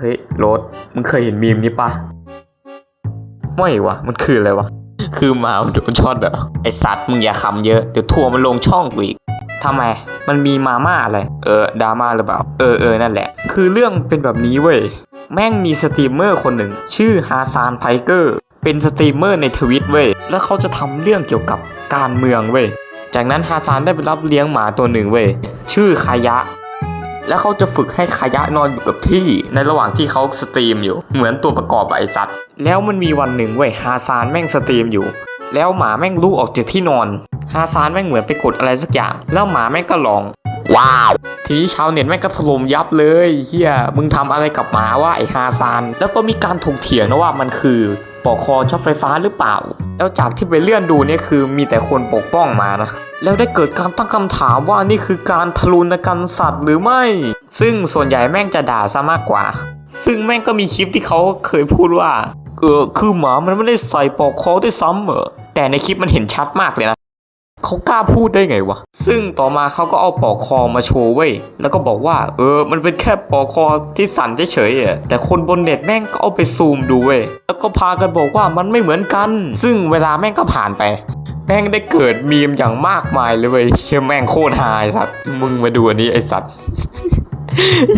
เฮ้ยโรถมึงเคยเห็นมีมนี้ปะไม่วะมันคืออะไรวะ คือหมาโดนช็อตเหรอไอสัตว์มึงอย่าขำเยอะเดี๋ยวทัวร์มันลงช่องกูอีกทำไม มันมีมาม่าอะไรเออดราม่าหรือเปล่า เออเออนั่นแหละ คือเรื่องเป็นแบบนี้เว้ย แม่งมีสตรีมเมอร์คนหนึ่ง ชื่อฮาซานไพเกอร์ เป็นสตรีมเมอร์ในทวิตเว้ย แล้วเขาจะทำเรื่องเกี่ยวกับการเมืองเว้ย จากนั้นฮาซานได้ไปรับเลี้ยงหมาตัวหนึ่งเว้ย ชื่อคายะ แล้วเขาจะฝึกให้ขายะนอนอยู่กับที่ ในระหว่างที่เขาสตรีมอยู่ เหมือนตัวประกอบอะไอสัตว์ แล้วมันมีวันหนึ่งเว้ยฮาซานแม่งสตรีมอยู่ แล้วหมาแม่งลุกออกจากที่นอนฮาซานแม่งเหมือนไปกดอะไรสักอย่าง แล้วหมาแม่งก็ร้อง ว้าว ทีนี้ชาวเน็ตแม่งก็ถล่มยับเลยเฮียมึงทำอะไรกับหมาว่าไอฮาซาน แล้วก็มีการถกเถียงนะว่ามันคือ ปอกคอช็อตไฟฟ้าหรือเปล่า แล้วจากที่ไปเลื่อนดูเนี่ยคือมีแต่คนปกป้องมานะ แล้วได้เกิดการตั้งคำถามว่านี่คือการทารุณกรรมสัตว์หรือไม่ ซึ่งส่วนใหญ่แม่งจะด่าซะมากกว่า ซึ่งแม่งก็มีคลิปที่เขาเคยพูดว่าเออคือหมามันไม่ได้ใส่ปลอกคอด้วยซ้ำเหรอแต่ในคลิปมันเห็นชัดมากเลยนะ เขากล้าพูดได้ไงวะ ซึ่งต่อมาเขาก็เอาปอกคอมาโชว์เว้ย แล้วก็บอกว่า เออ มันเป็นแค่ปอกคอที่สั่นเฉยๆอะ แต่คนบนเน็ตแม่งก็เอาไปซูมดูเว้ย แล้วก็พากันบอกว่ามันไม่เหมือนกัน ซึ่งเวลาแม่งก็ผ่านไป แม่งได้เกิดมีมอย่างมากมายเลยเว้ยเชี่ยแม่งโคตรฮาไอ้สัตว์ มึงมาดูอันนี้ไอ้สัตว์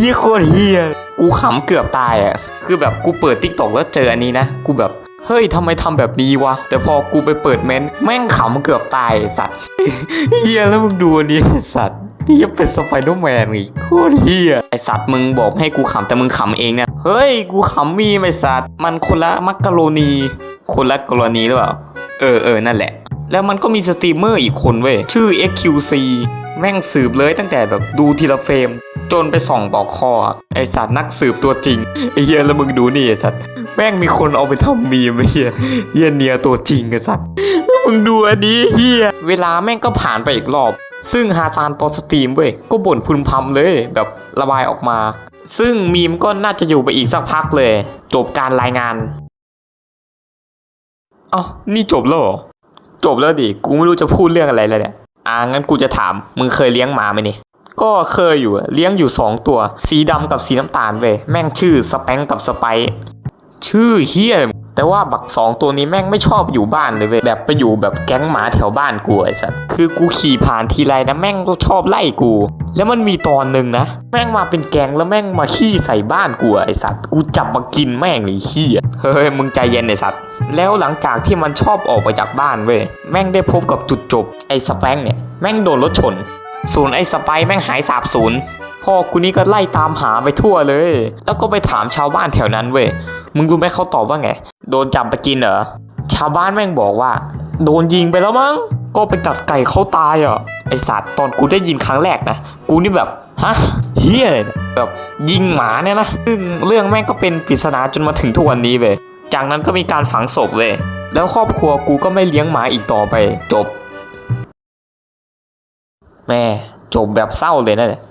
ยี่โคตรเฮียกูขำเกือบตายอะ คือแบบกูเปิดติ๊กตอกแล้วเจออันนี้นะ กูแบบ เฮ้ยทำไมทำแบบนี้วะ แต่พอกูไปเปิดเม้นแม่งขำเกือบตายสัตว์เฮียแล้วมึงดูอันนี้สัตว์ที่ยังเป็นสไปเดอร์แมนอีกโคตรเฮียไอสัตว์มึงบอกให้กูขำแต่มึงขำเองเนี่ยเฮ้ยกูขำมีไหมสัตว์มันคนละมักกะโรนี คนละกรณีหรือเปล่าเออเออนั่นแหละ แล้วมันก็มีสตรีมเมอร์อีกคนเว้ยชื่อ XQC แม่งสืบเลยตั้งแต่แบบดูทีละเฟรม จนไปส่องบอกคอไอสัตว์นักสืบตัวจริงไอเฮียแล้วมึงดูนี่ไอสัตว์แม่งมีคนเอาไปทำมีมไอเฮียเฮียเนียตัวจริงไอสัตว์มึงดูอันนี้เฮียเวลาแม่งก็ผ่านไปอีกรอบ ซึ่งฮาซานตอนสตรีมเว้ยก็บ่นพึมพำเลยแบบระบายออกมา ซึ่งมีมก็น่าจะอยู่ไปอีกสักพักเลย จบการรายงานอ้านี่จบแล้วหรอจบแล้วดิ กูไม่รู้จะพูดเรื่องอะไรแล้วเนี่ย อ่างั้นกูจะถาม มึงเคยเลี้ยงหมาไหมนี่ ก็เคยอยู่เลี้ยงอยู่สองตัว สีดำกับสีน้ำตาลเว้ยแม่งชื่อสแปงกับสไปชื่อเฮียแต่ว่าบักสองตัวนี้แม่งไม่ชอบอยู่บ้านเลยเว้ยแบบไปอยู่แบบแก๊งหมาแถวบ้านกูไอ้สัสคือกูขี่ผ่านทีไรนะแม่งก็ชอบไล่กู แล้วมันมีตอนหนึ่งนะ แม่งมาเป็นแก๊งแล้วแม่งมาขี้ใส่บ้านกูไอ้สัตว์กูจับมากินแม่งเลยขี้เฮ้ยมึงใจเย็นไอ้สัตว์แล้วหลังจากที่มันชอบออกไปจากบ้านเว้ยแม่งได้พบกับจุดจบไอ้สแปงเนี่ยแม่งโดนรถชน ส่วนไอ้สไปแม่งหายสาบสูญพ่อกูนี่ก็ไล่ตามหาไปทั่วเลย แล้วก็ไปถามชาวบ้านแถวนั้นเว้ย มึงรู้ไหมเขาตอบว่าไง โดนจับไปกินเหรอ ชาวบ้านแม่งบอกว่า โดนยิงไปแล้วมั้ง ก็ไปกัดไก่เขาตายอะ ไอสัตว์ตอนกูได้ยินครั้งแรกนะ กูนี่แบบ ฮะ เฮียแบบยิงหมาเนี่ยนะ ซึ่งเรื่องแม่งก็เป็นปริศนาจนมาถึงทุกวันนี้เว้ย จากนั้นก็มีการฝังศพเว้ย แล้วครอบครัวกูก็ไม่เลี้ยงหมาอีกต่อไป จบ แม่จบแบบเศร้าเลยนะเนี่ย